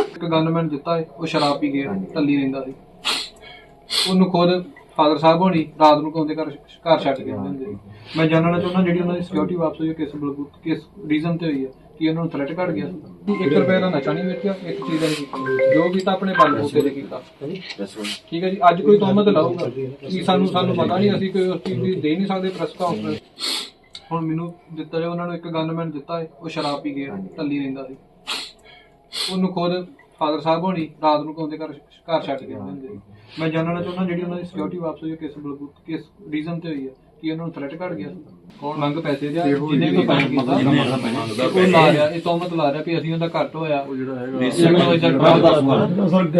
ਇੱਕ ਗਨਮੈਨ ਦਿੱਤਾ ਹੈ ਉਹ ਸ਼ਰਾਬ ਪੀ ਕੇ ਟੱਲੀ ਰਹਿੰਦਾ ਸੀ। ਉਹਨੂੰ ਖੁਦ ਫਾਦਰ ਸਾਹਿਬ ਹੋਣੀ ਰਾਤ ਨੂੰ ਕਹਿੰਦੇ ਘਰ ਘਰ ਛੱਡ ਕੇ ਆਉਂਦੇ ਹੁੰਦੇ ਸੀ। ਮੈਂ ਜਾਣਨਾ ਚਾਹੁੰਦਾ ਜਿਹੜੀ ਉਹਨਾਂ ਦੀ ਸਿਕਿਉਰਿਟੀ ਵਾਪਸ ਹੋਈ ਹੈ ਕਿਸ ਬਲਬੂਤ ਕਿਸ ਰੀਜ਼ਨ ਤੇ ਹੋਈ ਹੈ, ਕਿ ਉਹਨਾਂ ਨੂੰ ਥ੍ਰੈਟ ਘੜ ਗਿਆ ਸੀ। 1 ਰੁਪਏ ਦਾ ਨਸ਼ਾ ਨਹੀਂ ਵੇਚਿਆ, ਇੱਕ ਚੀਜ਼ ਦਾ ਨਹੀਂ ਕੀਤਾ। ਜੋ ਕੀਤਾ ਆਪਣੇ ਬਲਬੂਤੇ ਤੇ ਕੀਤਾ। ਠੀਕ ਹੈ ਜੀ, ਅੱਜ ਕੋਈ ਤੋਹਮਤ ਲਾਊਗਾ। ਕਿ ਸਾਨੂੰ ਸਾਨੂੰ ਪਤਾ ਨਹੀਂ, ਅਸੀਂ ਕੋਈ ਉਸ ਚੀਜ਼ ਦੀ ਦੇ ਨਹੀਂ ਸਕਦੇ, ਪ੍ਰੈਸ ਕਾਨਫਰੰਸ ਹੁਣ ਮੈਨੂੰ ਦਿੱਤਾ ਜਾਏ ਉਹਨਾਂ ਨੂੰ ਇੱਕ ਗਨਮੈਨ ਦਿੱਤਾ ਹੈ ਉਹ ਸ਼ਰਾਬ ਪੀ ਕੇ ਟੱਲੀ ਰਹਿੰਦਾ ਸੀ। ਉਹਨੂੰ ਖੁਦ ਫਾਦਰ ਸਾਹਿਬ ਹੋਣੀ ਰਾਤ ਨੂੰ ਕਹਿੰਦੇ ਘਰ ਘਰ ਛੱਡ ਕੇ ਆਉਂਦੇ ਹੁੰਦੇ ਸੀ। ਮੈਂ ਜਾਣਨਾ ਚਾਹੁੰਦਾ ਜਿਹੜੀ ਉਹਨਾਂ ਦੀ ਸਿਕਿਉਰਿਟੀ ਵਾਪਸ ਹੋਈ ਕਿਸ ਬਲਬੂਤ ਕਿਸ ਰੀਜ਼ਨ ਤੇ ਹੋਈ ਹੈ ਕਿ ਉਹਨਾਂ ਨੂੰ ਥ੍ਰੈਟ ਘੜ ਗਿਆ ਸੀ। ਕੌਣ? ਮੰਗ ਪੈਸੇ ਦੇ ਜਿਹਨੇ ਵੀ ਪੈਸੇ। ਕੀਤਾ ਉਹ ਲਾ ਰਿਹਾ ਇਹ ਤੋਮਤ ਲਾ ਰਿਹਾ ਵੀ ਅਸੀਂ ਉਹਦਾ ਘੱਟ ਹੋਇਆ। ਉਹ ਜਿਹੜਾ ਹੈਗਾ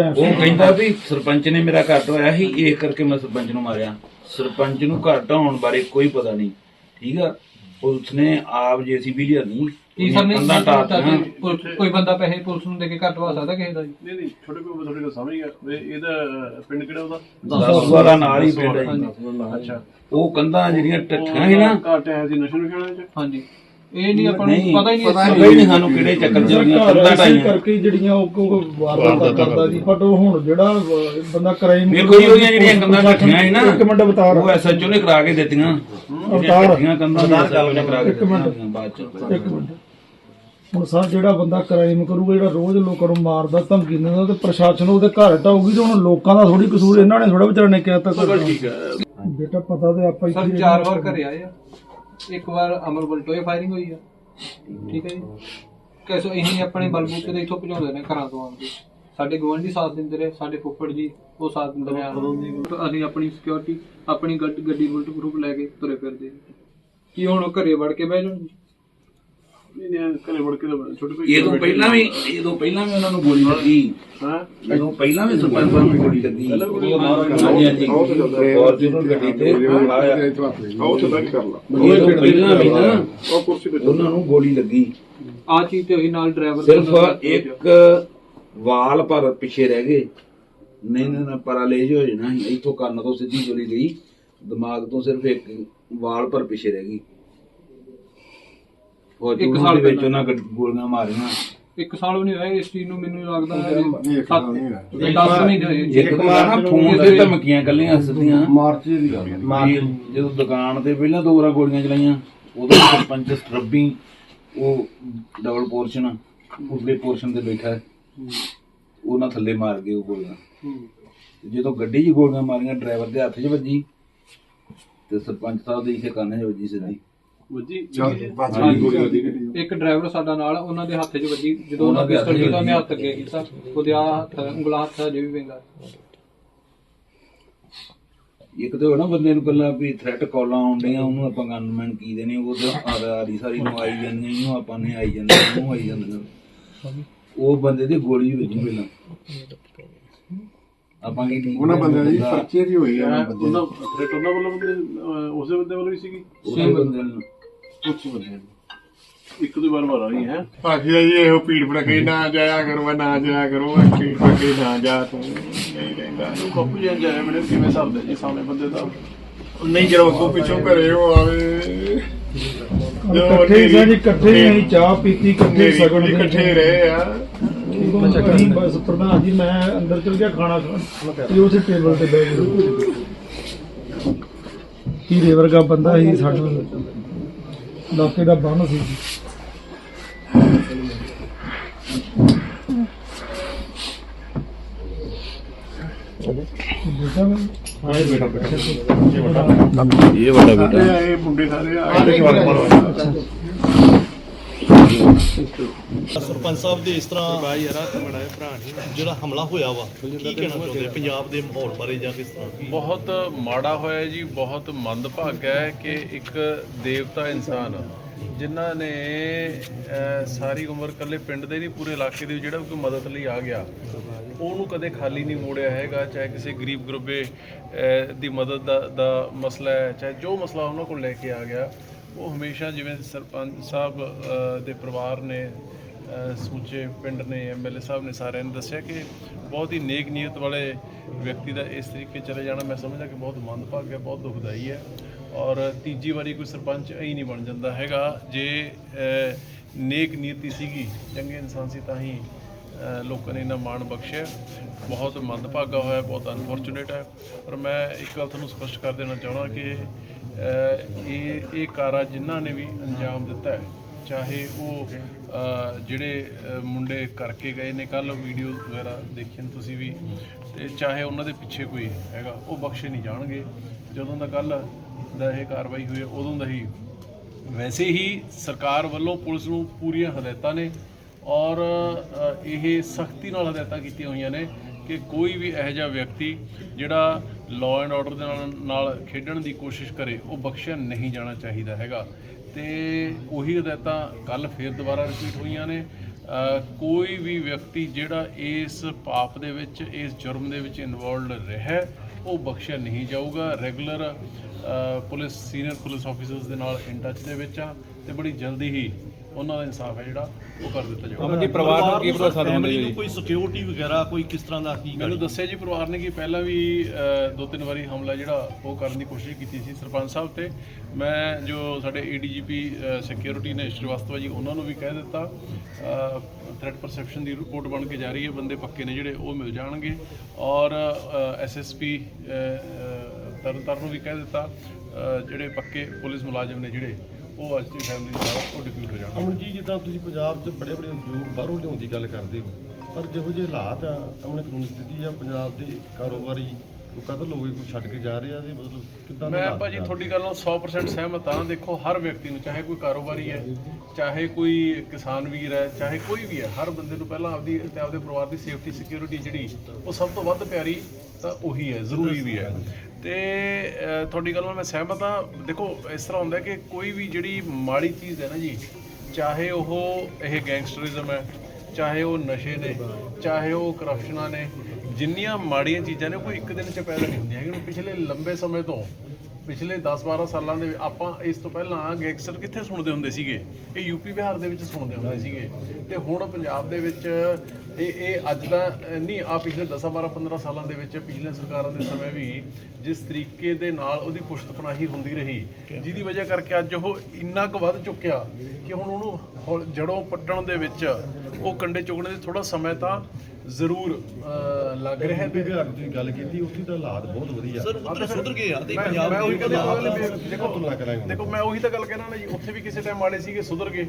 ਉਹ ਕਹਿੰਦਾ ਵੀ ਸਰਪੰਚ ਨੇ ਮੇਰਾ ਘੱਟ ਹੋਇਆ ਸੀ ਇਹ ਕਰਕੇ ਮੈਂ ਸਰਪੰਚ ਨੂੰ ਮਾਰਿਆ। ਸਰਪੰਚ ਨੂੰ ਘੱਟ ਹੋਣ ਬਾਰੇ ਕੋਈ ਪਤਾ ਨਹੀਂ। ਠੀਕ ਆ? ਪੁਲਿਸ ਨੇ ਆਪ ਜੀਸੀਬੀ ਲਿਆਣੀ ਕੀ ਸਰ ਨੇ ਢਾਹਤੀਆਂ। ਪੁਲਿਸ- ਕੋਈ ਬੰਦਾ ਪੈਸੇ ਪੁਲਿਸ ਨੂੰ ਦੇ ਕੇ ਘਟਵਾ ਸਕਦਾ ਕਿਸੇ ਦਾ ਜੀ? ਨਹੀਂ ਨਹੀਂ ਛੋਟੇ ਕੋਲ ਤੁਹਾਡੇ ਕੋਲ ਸਮਝ ਗਿਆ। ਵੀ ਇਹਦਾ ਪਿੰਡ ਕਿਹੜਾ ਉਹਦਾ? ਦਸ ਵਾਲਾ ਨਾਲ ਹੀ ਪਿੰਡ ਹੈ ਜੀ। ਅੱਛਾ ਉਹ ਕੰਧਾਂ ਜਿਹੜੀਆਂ ਟੱਠੀਆਂ ਸੀ ਨਾ। ਘਾਟ ਹੈ ਸੀ ਨਸ਼ੇ ਨੂੰ ਖਾਣਾ ਚ ਹਾਂਜੀ। ਇਹ ਨਹੀਂ ਆਪਾਂ ਨੂੰ ਨਹੀਂ, ਪਤਾ ਹੀ ਨਹੀਂ ਪਤਾ ਹੀ ਨਹੀਂ ਸਾਨੂੰ ਕਿਹੜੇ ਚੱਕਰ ਉਹਦੀਆਂ ਕੰਧਾਂ ਢਾਈਆਂ ਕਰਕੇ ਜਿਹੜੀਆਂ ਉਹ ਕੋ ਵਾਰਦਾਤ ਕਰਦਾ ਜੀ। ਬਟ ਉਹ ਹੁਣ ਜਿਹੜਾ ਬੰਦਾ ਕ੍ਰਾਈਮ ਉਹਦੀਆਂ ਜਿਹੜੀਆਂ ਕੰਧਾਂ ਟੱਠੀਆਂ ਸੀ ਨਾ ਇੱਕ ਮਿੰਟ ਅਵਤਾਰ ਉਹ ਐਸਐਚਓ ਨੇ ਕਰਾ ਕੇ ਦਿੱਤੀਆਂ। ਜਿਹੜੀਆਂ ਅਵਤਾਰ। ਟੱਠੀਆਂ ਕੰਧਾਂ SHO ਨੇ ਕਰਾ ਕੇ ਇੱਕ ਮਿੰਟ। ਦਿੱਤੀਆਂ ਬਾਅਦ ਚ। ਇੱਕ ਮਿੰਟ। ਹੁਣ ਸਰ ਜਿਹੜਾ ਬੰਦਾ ਕ੍ਰਾਈਮ ਕਰੂਗਾ ਜਿਹੜਾ ਰੋਜ਼ ਲੋਕਾਂ ਨੂੰ ਮਾਰਦਾ ਧਮਕੀ ਦਿੰਦਾ ਤੇ ਪ੍ਰਸ਼ਾਸਨ ਉਹਦੇ ਘਰ ਟਾਊਗੀ ਤੇ ਹੁਣ ਲੋਕਾਂ ਦਾ ਥੋੜੀ ਕਸੂਰ ਇਹਨਾਂ ਨੇ ਥੋੜਾ ਵਿਚਾਰੇ ਨੇ ਕਿਹਾ ਤਾਂ ਠੀਕ ਹੈ। ਬੇਟਾ ਪਤਾ ਤੇ ਆਪਾਂ ਸਰ ਇੱਥੇ ਚਾਰ ਵਾਰ ਘਰੇ ਆਏ ਆ। ਇੱਕ ਵਾਰ ਅਮਰ ਬਲਟੋਏ ਫਾਇਰਿੰਗ ਹੋਈ ਆ। ਠੀਕ ਹੈ ਜੀ। ਕਿਸੋ ਇਹੀ ਆਪਣੇ ਬਲਬੂਤੇ ਦੇ ਇੱਥੋਂ ਭਜਾਉਂਦੇ ਨੇ ਘਰਾਂ ਤੋਂ ਆਉਂਦੇ। ਸਾਡੇ ਗਵਾਂਢੀ ਸਾਥ ਦਿੰਦੇ ਰਹੇ ਸਾਡੇ ਫੁੱਫੜ ਜੀ ਉਹ ਸਾਥ ਦਿੰਦੇ ਰਹੇ। ਅਸੀਂ ਆਪਣੀ ਸਿਕਿਉਰਿਟੀ ਆਪਣੀ ਗੱਡ- ਗੱਡੀ ਬੁਲਟ ਗਰੁੱਪ ਲੈ ਕੇ ਤੁਰੇ ਫਿਰਦੇ ਕੀ ਹੁਣ ਉਹ ਘਰੇ ਵੜ ਕੇ ਬਹਿ ਜਾਣ ਨਹੀਂ ਨਹੀਂ ਘਰੇ ਵੜ ਕੇ ਤਾਂ ਛੋਟੇ ਕੋਈ ਇਹ ਤੋਂ ਪਹਿਲਾਂ ਵੀ ਇਹ ਤੋਂ ਪਹਿਲਾਂ ਵੀ ਉਹਨਾਂ ਨੂੰ ਗੋਲੀ ਲੱਗੀ। ਹਾਂ? ਜਦੋਂ ਪਹਿਲਾਂ ਵੀ ਸਰਪੰਚ ਸਾਹਿਬ ਨੂੰ ਗੋਲੀ ਲੱਗੀ। ਹਾਂਜੀ ਹਾਂਜੀ ਫੋਰਚੂਨਰ ਗੱਡੀ ਤੇ ਆਇਆ ਆਓ ਤੇ ਬੈਠ ਕਰ ਲਾ। ਇਹ ਤੋਂ ਪਹਿਲਾਂ ਵੀ ਨਾ ਉਹ ਕੁਰਸੀ ਤੇ ਉਹਨਾਂ ਨੂੰ ਗੋਲੀ ਲੱਗੀ। ਆ ਚੀਜ਼ ਤੇ ਹੋਈ ਨਾਲ ਡਰਾਈਵਰ ਸਿਰਫ ਇੱਕ ਵਾਲ ਪਰ ਪਿੱਛੇ ਰਹਿ ਗਏ। ਨਹੀਂ ਨਾ ਪੈਰਾਲਾਈਜ਼ ਹੋ ਜਾਣਾ ਸੀ। ਇੱਥੋਂ ਕੰਨ ਤੋਂ ਸਿੱਧੀ ਗੋਲੀ ਗਈ। ਦਿਮਾਗ ਤੋਂ ਸਿਰਫ ਇੱਕ ਵਾਲ ਪਰ ਪਿੱਛੇ ਰਹਿ ਗਈ। ਉਹ ਇੱਕ ਇੱਕ ਸਾਲ ਵਿੱਚ। ਉਹਨਾਂ ਗੋਲੀਆਂ ਮਾਰੀਆਂ। ਇੱਕ ਸਾਲ ਵੀ ਨਹੀਂ ਹੋਇਆ ਇਸ ਚੀਜ਼ ਨੂੰ ਮੈਨੂੰ ਲੱਗਦਾ ਹੈ 10 ਮਹੀਨੇ ਹੋਏ। ਇੱਕ ਵਾਰ ਨਾ ਫੋਨ ਤੇ ਧਮਕੀਆਂ ਕੱਲੀਆਂ ਸਿੱਧੀਆਂ ਮਾਰਚ ਦੀ ਗੱਲ ਵੀ ਜਦੋਂ ਦੁਕਾਨ ਤੇ ਪਹਿਲਾਂ ਦੋ ਵਾਰਾਂ ਗੋਲੀਆਂ ਚਲਾਈਆਂ ਉਦੋਂ ਸਰਪੰਚ ਸਟਰਬੀ ਉਹ ਡਬਲ ਪੋਰਸ਼ਨ ਉਸਲੇ ਪੋਰਸ਼ਨ ਤੇ ਬੈਠਾ ਹੈ। ਉਹਨਾਂ ਥੱਲੇ ਮਾਰ ਗਏ ਉਹ ਗੋਲੀਆਂ। ਤੇ ਜਦੋਂ ਗੱਡੀ 'ਚ ਗੋਲੀਆਂ ਮਾਰੀਆਂ ਡਰਾਈਵਰ ਦੇ ਹੱਥ 'ਚ ਵੱਜੀ ਤੇ ਸਰਪੰਚ ਸਾਹਿਬ ਦੇ ਇਸੇ ਕੰਨ 'ਚ ਵੱਜੀ ਸਿੱਧੀ ਵੱਜੀ? ਇੱਕ ਡਰਾਈਵਰ ਸਾਡਾ ਨਾਲ ਉਹਨਾਂ ਦੇ ਹੱਥ 'ਚ ਵੱਜੀ। ਜਦੋਂ ਉਹਨਾਂ ਦੇ 'ਚ ਕੀਤਾ ਵੱਜੀ। ਹੱਥ ਅੱਗੇ ਕੀਤਾ। ਉਹਦੇ ਆ ਹੱਥ ਉਂਗਲਾ ਹੱਥ ਵੀ ਪੈਂਦਾ। ਇੱਕ ਤੇ ਹੋਣਾ ਬੰਦੇ ਨੂੰ ਕੱਲਾ ਵੀ ਥ੍ਰੈਟ ਕਾਲਾਂ ਆਉਂਦੀਆਂ ਉਹਨੂੰ ਆਪਾਂ ਗਨਮੈਨ ਕੀ ਦੇਣੇ ਉਹ ਤੇ ਆਰੀ ਸਾਰੀ ਨੂੰ ਆਈ ਜਾਂਦੀਆਂ ਇਹਨੂੰ ਆਪਾਂ ਨੇ ਆਈ ਜਾਂਦੇ ਉਹਨੂੰ ਆਈ ਜਾਂਦੀਆਂ। ਉਹ ਬੰਦੇ ਦੀ ਗੋਲੀ ਵੱਜੀ ਪਹਿਲਾਂ। ਆਪਾਂ ਕੀ ਉਹਨਾਂ ਬੰਦਿਆਂ ਦੀ ਪਰਚੀ ਦੀ ਹੋਈ ਆ ਉਹਨਾਂ ਉਹਨਾਂ ਥ੍ਰੈਟ ਉਹਨਾਂ ਵੱਲੋਂ ਬੰਦੇ ਅਹ, ਉਸੇ ਬੰਦੇ ਵੱਲੋਂ ਹੀ ਸੀਗੀ? ਉਸੇ ਬੰਦੇ ਨੂੰ ਕੁਝ ਬੰਦੇ ਇੱਕ ਦੋ ਵਾਰ ਵਾਰ ਆਈ ਹੈ। ਆਖੀ ਜੀ ਇਹੋ ਪੀੜ ਪੜਕੇ ਨਾ ਜਾਇਆ ਕਰੋ ਮੈਂ ਨਾ ਜਾਇਆ ਕਰੋ ਮੈਂ ਪੀੜ ਪੜਕੇ ਨਾ ਜਾ ਤੂੰ। ਨਹੀਂ ਰਹਿੰਦਾ। ਉਹ ਜੀ ਜਾਇਆ ਮੇਰੇ ਕਿਵੇਂ ਸਰਦੇ ਜੀ ਸਾਹਮਣੇ ਬੰਦੇ ਦਾ? ਨਹੀਂ ਜਦੋਂ ਕੋ ਪਿੱਛੋਂ ਘਰੇ ਉਹ ਆਵੇ। ਇਕੱਠੇ ਹੀ ਸਾਂ ਜੀ ਇਕੱਠੇ ਹੀ ਅਸੀਂ ਚਾਹ ਪੀਤੀ ਇਕੱਠੇ ਸਗਣ ਦੇ ਇਕੱਠੇ ਰਹੇ ਆ। ਅਸੀਂ ਬਸ ਪ੍ਰਧਾਨ ਜੀ ਮੈਂ ਅੰਦਰ ਚਲ ਗਿਆ ਖਾਣਾ ਖਾਣ। ਤੇ ਉਸੇ ਟੇਬਲ ਤੇ ਬਹਿ ਗਏ ਹੀਰੇ ਵਰਗਾ ਬੰਦਾ ਸੀ ਸਾਡਾ ਇਲਾਕੇ ਦਾ ਬੰਨ ਸੀ। ਜੀ ਬੇਟਾ ਮੈਂ ਇਹ ਮੁੰਡੇ ਸਾਰੇ ਆ ਸਰਪੰਚ ਸਾਹਿਬ ਦੇ ਇਸ ਤਰ੍ਹਾਂ ਜਿਹੜਾ ਹਮਲਾ ਹੋਇਆ ਵਾ, ਕੀ ਕਹਿਣਾ ਚਾਹੁੰਦੇ? ਪੰਜਾਬ ਦੇ ਮਾਹੌਲ ਬਾਰੇ ਜਾਂ ਕਿਸ ਤਰ੍ਹਾਂ? ਬਹੁਤ ਮਾੜਾ ਹੋਇਆ ਜੀ, ਬਹੁਤ ਮੰਦਭਾਗਾ ਹੈ ਕਿ ਇੱਕ ਦੇਵਤਾ ਇਨਸਾਨ ਜਿਨ੍ਹਾਂ ਨੇ ਸਾਰੀ ਉਮਰ ਇਕੱਲੇ ਪਿੰਡ ਦੇ ਨਹੀਂ, ਪੂਰੇ ਇਲਾਕੇ ਦੇ ਜਿਹੜਾ ਵੀ ਕੋਈ ਮਦਦ ਲਈ ਆ ਗਿਆ, ਉਹਨੂੰ ਕਦੇ ਖਾਲੀ ਨਹੀਂ ਮੋੜਿਆ ਹੈਗਾ, ਚਾਹੇ ਕਿਸੇ ਗਰੀਬ ਗਰੁੱਬੇ ਦੀ ਮਦਦ ਦਾ ਦਾ ਮਸਲਾ ਹੈ, ਚਾਹੇ ਜੋ ਮਸਲਾ ਉਹਨਾਂ ਕੋਲ ਲੈ ਕੇ ਆ ਗਿਆ, ਉਹ ਹਮੇਸ਼ਾ ਜਿਵੇਂ ਸਰਪੰਚ ਸਾਹਿਬ ਦੇ ਪਰਿਵਾਰ ਨੇ ਸਮੁੱਚੇ ਪਿੰਡ ਨੇ ਐਮਐਲਏ ਸਾਹਿਬ ਨੇ ਸਾਰਿਆਂ ਨੇ ਦੱਸਿਆ ਕਿ ਬਹੁਤ ਹੀ ਨੇਕ ਨੀਅਤ ਵਾਲੇ ਵਿਅਕਤੀ ਦਾ ਇਸ ਤਰੀਕੇ ਚਲੇ ਜਾਣਾ, ਮੈਂ ਸਮਝਦਾ ਕਿ ਬਹੁਤ ਮੰਦਭਾਗ ਹੈ, ਬਹੁਤ ਦੁਖਦਾਈ ਹੈ। ਔਰ ਤੀਜੀ ਵਾਰੀ ਕੋਈ ਸਰਪੰਚ ਐਂ ਨਹੀਂ ਬਣ ਜਾਂਦਾ ਹੈਗਾ। ਜੇ ਨੇਕ ਨੀਤੀ ਸੀਗੀ, ਚੰਗੇ ਇਨਸਾਨ ਸੀ ਤਾਂ ਹੀ ਲੋਕਾਂ ਨੇ ਇਹਨਾਂ ਮਾਣ ਬਖਸ਼ਿਆ। ਬਹੁਤ ਮੰਦਭਾਗਾ ਹੋਇਆ, ਬਹੁਤ ਅਨਫੋਰਚੂਨੇਟ ਹੈ। ਪਰ ਮੈਂ ਇੱਕ ਗੱਲ ਤੁਹਾਨੂੰ ਸਪਸ਼ਟ ਕਰ ਦੇਣਾ ਚਾਹਣਾ ਕਿ ਇਹ ਇਹ ਕਾਰਾ ਜਿਨ੍ਹਾਂ ਨੇ ਵੀ ਅੰਜਾਮ ਦਿੱਤਾ ਹੈ, ਚਾਹੇ ਉਹ ਜਿਹੜੇ ਮੁੰਡੇ ਕਰਕੇ ਗਏ ਨੇ ਕੱਲ ਵੀਡੀਓ ਵਗੈਰਾ ਦੇਖੀਆਂ ਨੇ ਤੁਸੀਂ ਵੀ, ਤੇ ਚਾਹੇ ਉਹਨਾਂ ਦੇ ਪਿੱਛੇ ਕੋਈ ਹੈਗਾ, ਉਹ ਬਖਸ਼ੇ ਨਹੀਂ ਜਾਣਗੇ। ਜਦੋਂ ਦਾ ਕੱਲ ਦਾ ਇਹ ਕਾਰਵਾਈ ਹੋਈ ਹੈ, ਉਦੋਂ ਦਾ ਹੀ। ਵੈਸੇ ਹੀ ਸਰਕਾਰ ਵੱਲੋਂ ਪੁਲਿਸ ਨੂੰ ਪੂਰੀਆਂ ਹਦਾਇਤਾਂ ਨੇ ਔਰ ਇਹ ਸਖਤੀ ਨਾਲ ਹਦਾਇਤਾਂ ਕੀਤੀਆਂ ਹੋਈਆਂ ਨੇ ਕਿ ਕੋਈ ਵੀ ਇਹੋ ਜਿਹਾ ਵਿਅਕਤੀ ਜਿਹੜਾ ਲਾਅ ਐਂਡ ਆਰਡਰ ਦੇ ਨਾਲ ਨਾਲ ਖੇਡਣ ਦੀ ਕੋਸ਼ਿਸ਼ ਕਰੇ ਉਹ ਬਖਸ਼ਿਆ ਨਹੀਂ ਜਾਣਾ ਚਾਹੀਦਾ ਹੈਗਾ। ਤੇ ਉਹੀ ਹਦਾਇਤਾਂ ਕੱਲ ਫੇਰ ਦੁਬਾਰਾ ਰਿਪੀਟ ਹੋਈਆਂ ਨੇ। ਕੋਈ ਵੀ ਵਿਅਕਤੀ ਜਿਹੜਾ ਇਸ ਪਾਪ ਦੇ ਵਿੱਚ ਇਸ ਜੁਰਮ ਦੇ ਵਿੱਚ ਇਨਵੋਲਡ ਰਿਹਾ ਉਹ ਬਖਸ਼ਿਆ ਨਹੀਂ ਜਾਊਗਾ। Regular police senior police officers ਦੇ ਨਾਲ ਇਨ ਟੱਚ ਦੇ ਵਿੱਚ ਆ ਤੇ ਬੜੀ ਜਲਦੀ ਹੀ ਉਹਨਾਂ ਦਾ ਇਨਸਾਫ ਹੈ ਜਿਹੜਾ ਉਹ ਕਰ ਦਿੱਤਾ ਜਾਊਗਾ। ਜੀ ਪਰਿਵਾਰ ਨੂੰ ਕੀ ਭਰੋਸਾ ਦਿੰਦੇ ਜੀ ਕੋਈ ਸਿਕਿਉਰਿਟੀ ਵਗੈਰਾ ਕੋਈ ਕਿਸ ਤਰ੍ਹਾਂ ਦਾ ਕੀ ਮੈਨੂੰ ਦੱਸਿਆ ਜੀ ਪਰਿਵਾਰ ਨੇ ਕਿ ਪਹਿਲਾਂ ਵੀ ਦੋ ਤਿੰਨ ਵਾਰੀ ਹਮਲਾ ਜਿਹੜਾ ਉਹ ਕਰਨ ਦੀ ਕੋਸ਼ਿਸ਼ ਕੀਤੀ ਸੀ ਸਰਪੰਚ ਸਾਹਿਬ ਤੇ। ਮੈਂ ਜੋ ਸਾਡੇ ਏਡੀਜੀਪੀ ਸਿਕਿਉਰਿਟੀ ਨੇ ਸ਼੍ਰੀਵਾਸਤਵਾ ਜੀ ਉਹਨਾਂ ਨੂੰ ਵੀ ਕਹਿ ਦਿੱਤਾ ਥ੍ਰੈਟ ਪਰਸੈਪਸ਼ਨ ਦੀ ਰਿਪੋਰਟ ਬਣ ਕੇ ਜਾ ਰਹੀ ਹੈ ਬੰਦੇ ਪੱਕੇ ਨੇ ਜਿਹੜੇ ਉਹ ਮਿਲ ਜਾਣਗੇ। ਔਰ ਐਸਐਸਪੀ ਤਰਨ ਤਾਰਨ ਨੂੰ ਵੀ ਕਹਿ ਦਿੱਤਾ ਜਿਹੜੇ ਪੱਕੇ ਪੁਲਿਸ ਮੁਲਾਜ਼ਮ ਨੇ ਜਿਹੜੇ, ਉਹ ਅੱਜ ਦੀ ਫੈਮਿਲੀ ਦੇ ਨਾਲ ਉਹ ਡਿਪਿਊਟ ਹੋ ਜਾਣਗੇ। ਅਮਨ ਜੀ, ਜਿੱਦਾਂ ਤੁਸੀਂ ਪੰਜਾਬ 'ਚ ਬੜੇ ਬੜੇ ਉਦਯੋਗ ਬਾਹਰੋਂ ਲਿਆਉਣ ਦੀ ਗੱਲ ਕਰਦੇ ਹੋ, ਪਰ ਜਿਹੋ ਜਿਹੇ ਹਾਲਾਤ ਆ, ਅਮਨ ਕਾਨੂੰਨ ਸਥਿਤੀ ਆ, ਪੰਜਾਬ ਦੇ ਕਾਰੋਬਾਰੀ ਕੋਈ ਕਤਲ ਹੋ ਗਏ ਕੋਈ ਛੱਡ ਕੇ ਜਾ ਰਿਹਾ ਤੇ ਮਤਲਬ ਕਿੱਦਾਂ ਮੈਂ ਭਾਜੀ ਆ? ਤੁਹਾਡੀ ਗੱਲ ਨਾਲ 100% ਸਹਿਮਤ ਹਾਂ ਦੇਖੋ ਹਰ ਵਿਅਕਤੀ ਨੂੰ ਚਾਹੇ ਕੋਈ ਕਾਰੋਬਾਰੀ ਹੈ ਚਾਹੇ ਕੋਈ ਕਿਸਾਨ ਵੀਰ ਹੈ ਚਾਹੇ ਕੋਈ ਵੀ ਹੈ ਹਰ ਬੰਦੇ ਨੂੰ ਪਹਿਲਾਂ ਆਪਦੀ ਤੇ ਆਪਦੇ ਪਰਿਵਾਰ ਦੀ ਸੇਫਟੀ ਸਿਕਿਉਰਿਟੀ ਜਿਹੜੀ ਉਹ ਸਭ ਤੋਂ ਵੱਧ ਪਿਆਰੀ ਤਾਂ ਉਹੀ ਹੈ ਜ਼ਰੂਰੀ ਵੀ ਹੈ ਤੇ ਤੁਹਾਡੀ ਗੱਲ ਨਾਲ ਮੈਂ ਸਹਿਮਤ ਹਾਂ ਦੇਖੋ ਇਸ ਤਰ੍ਹਾਂ ਹੁੰਦਾ ਕਿ ਕੋਈ ਵੀ ਜਿਹੜੀ ਮਾੜੀ ਚੀਜ਼ ਹੈ ਨਾ ਜੀ ਚਾਹੇ ਉਹ ਇਹ ਗੈਂਗਸਟਰਿਜ਼ਮ ਹੈ ਚਾਹੇ ਉਹ ਨਸ਼ੇ ਨੇ ਚਾਹੇ ਉਹ ਕਰਪਸ਼ਨਾਂ ਨੇ ਜਿੰਨੀਆਂ ਮਾੜੀਆਂ ਚੀਜ਼ਾਂ ਨੇ ਕੋਈ ਇੱਕ ਦਿਨ 'ਚ ਪੈਦਾ ਨਹੀਂ ਹੁੰਦੀਆਂ ਹੈਗੀਆਂ। ਪਿਛਲੇ ਲੰਬੇ ਸਮੇਂ ਤੋਂ ਪਿਛਲੇ 10-12 ਸਾਲਾਂ ਦੇ ਆਪਾਂ ਇਸ ਤੋਂ ਪਹਿਲਾਂ ਗੈਂਗਸਟਰ ਕਿੱਥੇ ਸੁਣਦੇ ਹੁੰਦੇ ਸੀਗੇ? ਇਹ ਯੂਪੀ ਬਿਹਾਰ ਦੇ ਵਿੱਚ ਸੁਣਦੇ ਹੁੰਦੇ ਸੀਗੇ। ਤੇ ਹੁਣ ਪੰਜਾਬ ਦੇ ਵਿੱਚ ਇਹ ਇਹ ਅੱਜ ਦਾ ਨਹੀਂ ਆ ਪਿਛਲੇ 10-12 15 ਸਾਲਾਂ ਦੇ ਵਿੱਚ ਪਿਛਲੇ ਸਰਕਾਰਾਂ ਦੇ ਸਮੇਂ ਵੀ ਜਿਸ ਤਰੀਕੇ ਦੇ ਨਾਲ ਉਹਦੀ ਪੁਸ਼ਤ ਪਨਾਹੀ ਹੁੰਦੀ ਰਹੀ ਜਿਹਦੀ ਵਜ੍ਹਾ ਕਰਕੇ ਅੱਜ ਉਹ ਇੰਨਾ ਕੁ ਵੱਧ ਚੁੱਕਿਆ ਕਿ ਹੁਣ ਉਹਨੂੰ ਜੜੋਂ ਪੱਟਣ ਦੇ ਵਿੱਚ ਉਹ ਕੰਡੇ ਚੁਗਣ ਦੇ ਥੋੜਾ ਸਮਾਂ ਤਾਂ ਜ਼ਰੂਰ ਅਹ, ਲੱਗ ਰਿਹਾ ਹੈ ਦੀ ਤੁਸੀਂ ਗੱਲ ਕੀਤੀ ਉੱਥੇ ਤਾਂ ਹਾਲਾਤ ਬਹੁਤ ਵਧੀਆ। ਸਰ ਉੱਧਰ ਸੁਧਰ ਗਏ ਆ ਤੇ ਮੈਂ- ਪੰਜਾਬ ਮੈਂ ਉਹੀ ਦੇ ਗੱਲ ਪੰਜਾਬ ਦਾ ਦੇਖੋ ਤੁਲਨਾ ਕਰਾਂਗੇ ਦੇਖੋ ਮੈਂ ਉਹੀ ਤਾਂ ਗੱਲ ਕਹਿਣਾ ਨਾ ਜੀ ਉੱਥੇ ਵੀ ਕਿਸੇ ਟਾਈਮ ਮਾੜੇ ਸੀਗੇ ਸੁਧਰ ਗਏ।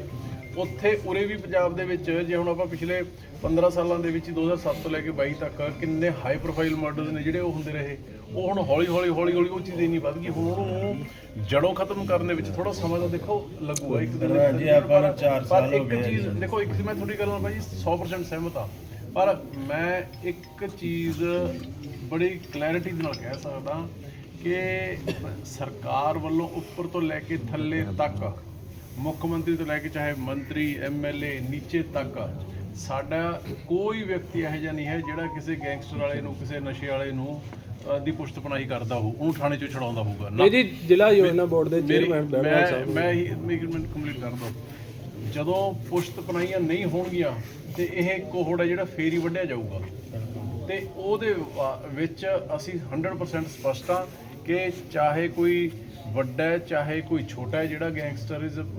ਉੱਥੇ ਉਰੇ ਵੀ ਪੰਜਾਬ ਦੇ ਵਿੱਚ ਜੇ ਹੁਣ ਆਪਾਂ ਪਿਛਲੇ 15 ਸਾਲਾਂ ਦੇ ਵਿੱਚ ਹੀ 2007 ਤੋਂ ਲੈ ਕੇ 22 ਤੱਕ ਕਿੰਨੇ ਹਾਈ ਪ੍ਰੋਫਾਈਲ ਮਰਡਰਸ ਨੇ ਜਿਹੜੇ ਉਹ ਹੁੰਦੇ ਰਹੇ ਉਹ ਹੁਣ ਹੌਲੀ ਹੌਲੀ ਹੌਲੀ ਹੌਲੀ ਉਹ ਚੀਜ਼ ਇੰਨੀ ਵੱਧ ਗਈ ਹੁਣ ਉਹਨੂੰ ਜੜੋਂ ਖਤਮ ਕਰਨ ਦੇ ਵਿੱਚ ਥੋੜਾ ਸਮਾਂ ਤਾਂ ਦੇਖੋ ਲੱਗੂਗਾ ਇੱਕ ਦਿਨ ਜੀ ਆਪਾਂ ਨੂੰ 4 ਸਾਲ ਹੋ ਗਏ ਚੀਜ਼ ਦੇਖੋ ਇੱਕ ਮੈਂ ਤੁਹਾਡੀ ਗੱਲ ਨਾਲ ਭਾਈ 100% ਸਹਿਮਤ ਹਾਂ। ਪਰ ਮੈਂ ਇੱਕ ਚੀਜ਼ ਬੜੀ ਕਲੈਰਿਟੀ ਨਾਲ ਕਹਿ ਸਕਦਾ ਕਿ ਸਰਕਾਰ ਵੱਲੋਂ ਉੱਪਰ ਤੋਂ ਲੈ ਕੇ ਥੱਲੇ ਤੱਕ ਮੁੱਖ ਮੰਤਰੀ ਤੋਂ ਲੈ ਕੇ ਚਾਹੇ ਮੰਤਰੀ ਐਮਐਲਏ ਨੀਚੇ ਤੱਕ ਸਾਡਾ ਕੋਈ ਵਿਅਕਤੀ ਇਹੋ ਜਿਹਾ ਨਹੀਂ ਹੈ ਜਿਹੜਾ ਕਿਸੇ ਗੈਂਗਸਟਰ ਵਾਲੇ ਨੂੰ ਕਿਸੇ ਨਸ਼ੇ ਵਾਲੇ ਨੂੰ ਦੀ ਪੁਸ਼ਤ ਪਨਾਹੀ ਕਰਦਾ ਹੋ ਉਹਨੂੰ ਥਾਣੇ 'ਚੋਂ ਛਡਾਉਂਦਾ ਹੋਊਗਾ ਨਾ। ਜੀ ਜ਼ਿਲ੍ਹਾ ਯੋਜਨਾ ਬੋਰਡ ਦੇ ਚੇਅਰਮੈਨ ਬੈਠਾ ਮੈਂ ਸਾਹਿਬ ਮੈਂ ਹੀ ਮਿੰਟ ਕੰਪਲੀਟ ਕਰ ਦੋ ਜਦੋਂ ਪੁਸ਼ਤ ਪਨਾਈਆਂ ਨਹੀਂ ਹੋਣਗੀਆਂ ਤੇ ਇਹ ਕੋਹੜ ਹੈ ਜਿਹੜਾ ਫੇਰ ਹੀ ਵੱਢਿਆ ਜਾਊਗਾ। ਤੇ ਉਹਦੇ ਵਾ- ਵਿੱਚ ਅਸੀਂ 100% ਸਪਸ਼ਟ ਹਾਂ ਕਿ ਚਾਹੇ ਕੋਈ ਵੱਡਾ ਹੈ, ਚਾਹੇ ਕੋਈ ਛੋਟਾ ਹੈ, ਜਿਹੜਾ ਗੈਂਗਸਟਰਿਜ਼ਮ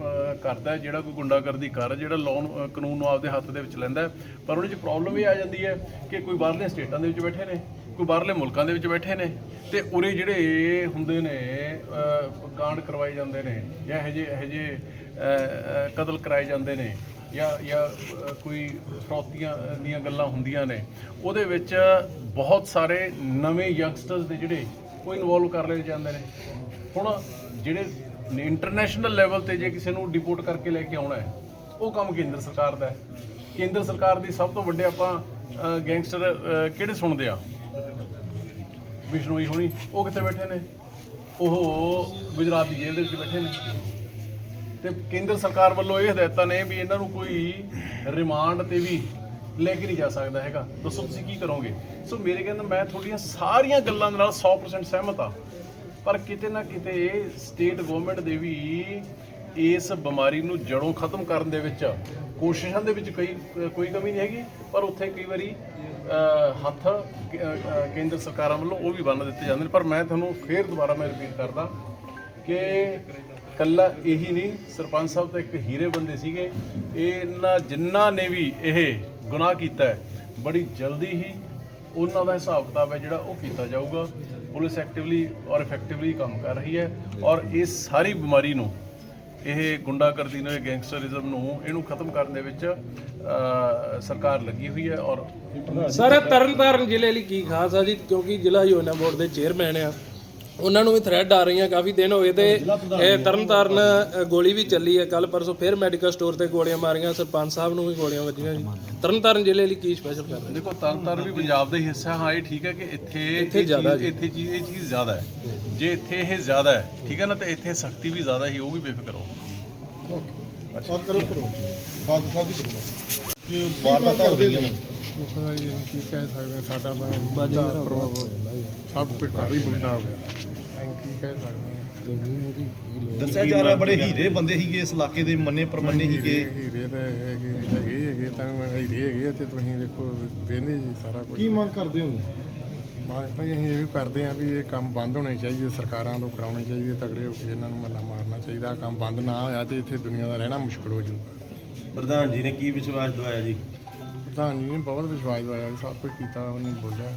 ਕਰਦਾ ਜਿਹੜਾ ਕੋਈ ਗੁੰਡਾਗਰਦੀ ਕਰ ਜਿਹੜਾ ਲੋਨ ਕਾਨੂੰਨ ਨੂੰ ਆਪਦੇ ਹੱਥ ਦੇ ਵਿੱਚ ਲੈਂਦਾ ਪਰ ਉਹਦੇ 'ਚ ਪ੍ਰੋਬਲਮ ਇਹ ਆ ਜਾਂਦੀ ਹੈ ਕਿ ਕੋਈ ਬਾਹਰਲੇ ਸਟੇਟਾਂ ਦੇ ਵਿੱਚ ਬੈਠੇ ਨੇ, ਕੋਈ ਬਾਹਰਲੇ ਮੁਲਕਾਂ ਦੇ ਵਿੱਚ ਬੈਠੇ ਨੇ ਤੇ ਉਰੇ ਜਿਹੜੇ ਹੁੰਦੇ ਨੇ ਕਾਂਡ ਕਰਵਾਏ ਜਾਂਦੇ ਨੇ ਜਾਂ ਇਹੋ ਜਿਹੇ ਇਹੋ ਜਿਹੇ ਕਤਲ ਕਰਾਏ ਜਾਂਦੇ ਨੇ ਜਾਂ ਜਾਂ ਕੋਈ ਫਰੋਤੀਆਂ ਦੀਆਂ ਗੱਲਾਂ ਹੁੰਦੀਆਂ ਨੇ, ਉਹਦੇ ਵਿੱਚ ਬਹੁਤ ਸਾਰੇ ਨਵੇਂ ਯੰਗਸਟਰਸ ਦੇ ਜਿਹੜੇ, ਉਹ ਇਨਵੋਲਵ ਕਰ ਲਏ ਜਾਂਦੇ ਨੇ। ਹੁਣ ਜਿਹੜੇ ਇੰਟਰਨੈਸ਼ਨਲ ਲੈਵਲ ਤੇ ਜੇ ਕਿਸੇ ਨੂੰ ਡਿਪੋਰਟ ਕਰਕੇ ਲੈ ਕੇ ਆਉਣਾ ਹੈ, ਉਹ ਕੰਮ ਕੇਂਦਰ ਸਰਕਾਰ ਦਾ ਹੈ। ਕੇਂਦਰ ਸਰਕਾਰ ਦੀ ਸਭ ਤੋਂ ਵੱਡੇ ਆਪਾਂ ਗੈਂਗਸਟਰ ਕਿਹੜੇ ਸੁਣਦੇ ਆ? ਵਿਸ਼ਨੋਈ ਹੋਣੀ, ਉਹ ਕਿੱਥੇ ਬੈਠੇ ਨੇ? ਉਹ ਗੁਜਰਾਤ ਦੀ ਜੇਲ੍ਹ ਦੇ ਵਿੱਚ ਬੈਠੇ ਨੇ। ਤੇ ਕੇਂਦਰ ਸਰਕਾਰ ਵੱਲੋਂ ਇਹ ਹਦਾਇਤਾਂ ਨੇ ਵੀ ਇਹਨਾਂ ਨੂੰ ਕੋਈ ਰਿਮਾਂਡ ਤੇ ਵੀ ਲੈ ਕੇ ਨਹੀਂ ਜਾ ਸਕਦਾ ਹੈਗਾ। ਦੱਸੋ ਤੁਸੀਂ ਕੀ ਕਰੋਗੇ? ਸੋ ਮੇਰੇ ਕਹਿੰਦਾ ਮੈਂ ਤੁਹਾਡੀਆਂ ਸਾਰੀਆਂ ਗੱਲਾਂ ਦੇ ਨਾਲ 100% ਸਹਿਮਤ ਆ ਪਰ ਕਿਤੇ ਨਾ ਕਿਤੇ ਸਟੇਟ ਗਵਰਨਮੈਂਟ ਦੇ ਵੀ ਇਸ ਬਿਮਾਰੀ ਨੂੰ ਜੜੋਂ ਖਤਮ ਕਰਨ ਦੇ ਵਿੱਚ ਕੋਸ਼ਿਸ਼ਾਂ ਦੇ ਵਿੱਚ ਕਈ, ਕੋਈ ਕਮੀ ਨਹੀਂ ਹੈਗੀ। ਪਰ ਉੱਥੇ ਕਈ ਵਾਰੀ ਹੱਥ ਕੇਂਦਰ ਸਰਕਾਰਾਂ ਵੱਲੋਂ ਉਹ ਵੀ ਬੰਨ ਦਿੱਤੇ ਜਾਂਦੇ ਨੇ। ਪਰ ਮੈਂ ਤੁਹਾਨੂੰ ਫੇਰ ਦੁਬਾਰਾ ਮੈਂ ਰਿਪੀਟ ਕਰਦਾ ਕਿ ਕੱਲਾ ਇਹੀ ਨਹੀਂ, ਸਰਪੰਚ ਸਾਹਿਬ ਤਾਂ ਇੱਕ ਹੀਰੇ ਬੰਦੇ ਸੀਗੇ। ਇਹਨਾਂ ਜਿਨ੍ਹਾਂ ਨੇ ਵੀ ਇਹ ਗੁਨਾਹ ਕੀਤਾ ਹੈ, ਬੜੀ ਜਲਦੀ ਹੀ ਉਹਨਾਂ ਦਾ ਹਿਸਾਬ ਕਿਤਾਬ ਹੈ ਜਿਹੜਾ ਉਹ ਕੀਤਾ ਜਾਊਗਾ। ਪੁਲਿਸ ਐਕਟਿਵਲੀ ਔਰ ਇਫੈਕਟਿਵਲੀ ਕੰਮ ਕਰ ਰਹੀ ਹੈ ਔਰ ਇਸ ਸਾਰੀ ਬਿਮਾਰੀ ਨੂੰ, ਇਹ ਗੁੰਡਾਗਰਦੀ ਨੂੰ, ਇਹ ਗੈਂਗਸਟਰਿਜ਼ਮ ਨੂੰ ਇਹਨੂੰ ਖਤਮ ਕਰਨ ਦੇ ਵਿੱਚ ਸਰਕਾਰ ਲੱਗੀ ਹੋਈ ਹੈ ਔਰ ਸਰ, ਤਰਨਤਾਰਨ ਜ਼ਿਲ੍ਹੇ ਲਈ ਕੀ ਖਾਸ ਆ ਜੀ? ਕਿਉਂਕਿ ਜ਼ਿਲ੍ਹਾ ਯੋਜਨਾ ਬੋਰਡ ਦੇ ਚੇਅਰਮੈਨ ਆ। ਉਹਨਾਂ ਨੂੰ ਵੀ ਥ੍ਰੈਡ ਆ ਰਹੀਆਂ ਕਾਫੀ ਦਿਨ ਹੋਏ ਤੇ ਇਹ ਤਰਨਤਾਰਨ ਗੋਲੀ ਵੀ ਚੱਲੀ ਹੈ। ਕੱਲ ਪਰਸੋਂ ਫਿਰ ਮੈਡੀਕਲ ਸਟੋਰ ਤੇ ਗੋਲੀਆਂ ਮਾਰੀਆਂ ਸਰਪੰਚ ਸਾਹਿਬ ਨੂੰ ਵੀ ਗੋਲੀਆਂ ਵੱਜੀਆਂ ਜੀ। ਤਰਨਤਾਰਨ ਜ਼ਿਲ੍ਹੇ ਲਈ ਕੀ ਸਪੈਸ਼ਲ ਕਰ ਰਹੇ? ਦੇਖੋ ਤਰਨਤਾਰਨ ਵੀ ਪੰਜਾਬ ਦਾ ਹੀ ਹਿੱਸਾ ਹਾਂ ਇਹ ਠੀਕ ਹੈ ਕਿ ਇੱਥੇ ਇੱਥੇ ਜ਼ਿਆਦਾ ਇੱਥੇ ਚੀਜ਼ ਇਹ ਚੀਜ਼ ਜ਼ਿਆਦਾ ਹੈ। ਜੇ ਇੱਥੇ ਇਹ ਜ਼ਿਆਦਾ ਹੈ ਠੀਕ ਹੈ ਨਾ ਤੇ ਇੱਥੇ ਸਖਤੀ ਵੀ ਜ਼ਿਆਦਾ ਹੀ ਹੋਊਗੀ ਬੇਫਿਕਰ ਰਹੋ। ਕੀ ਕਹਿ ਸਕਦੇ ਹਾਂ, ਸਾਡਾ ਬਾਜਾ ਪ੍ਰਭਾਵ ਹੋ। ਜਾਂਦਾ ਜੀ। ਸਭ ਕੁਝ ਘਰ ਹੀ ਬੁਝਦਾ ਹੋ। ਗਿਆ ਕੀ ਕਹਿ ਸਕਦੇ ਹਾਂ? ਦੱਸਿਆ ਜਾ ਰਿਹਾ ਬੜੇ ਹੀਰੇ ਬੰਦੇ ਸੀਗੇ ਇਸ ਇਲਾਕੇ ਦੇ ਮੰਨੇ ਪਰਮੰਨੇ ਸੀਗੇ। ਹੀਰੇ ਤਾਂ ਹੈਗੇ ਹੈਗੇ ਹੈਗੇ ਤਾਂ ਹੀਰੇ ਹੈਗੇ ਤੇ ਤੁਸੀਂ ਦੇਖੋ ਵੇਂਦੇ ਜੀ ਸਾਰਾ ਕੁਝ ਕੀ ਮੰਗ ਕਰਦੇ ਹੋ? ਬਾਅਦ ਭਾਈ ਅਸੀਂ ਇਹ ਵੀ ਕਰਦੇ ਆ ਵੀ ਇਹ ਕੰਮ ਬੰਦ ਹੋਣੇ ਚਾਹੀਦੇ ਸਰਕਾਰਾਂ ਤੋਂ ਕਰਾਉਣੇ ਚਾਹੀਦੇ ਤਗੜੇ ਹੋ ਕੇ ਇਹਨਾਂ ਨੂੰ ਮੱਲਾ ਮਾਰਨਾ ਚਾਹੀਦਾ ਕੰਮ ਬੰਦ ਨਾ ਹੋਇਆ ਤੇ ਇੱਥੇ ਦੁਨੀਆ ਦਾ ਰਹਿਣਾ ਮੁਸ਼ਕਲ ਹੋ ਜਾਊਗਾ। ਪ੍ਰਧਾਨ ਜੀ ਨੇ ਕੀ ਵਿਸ਼ਵਾਸ ਦਵਾਇਆ ਜੀ? ਪ੍ਰਧਾਨ ਜੀ ਨੇ ਬਹੁਤ ਵਿਸ਼ਵਾਸ ਦਵਾਇਆ ਵੀ ਸਭ ਕੁਝ ਕੀਤਾ ਉਹਨੇ ਬੋਲਿਆ।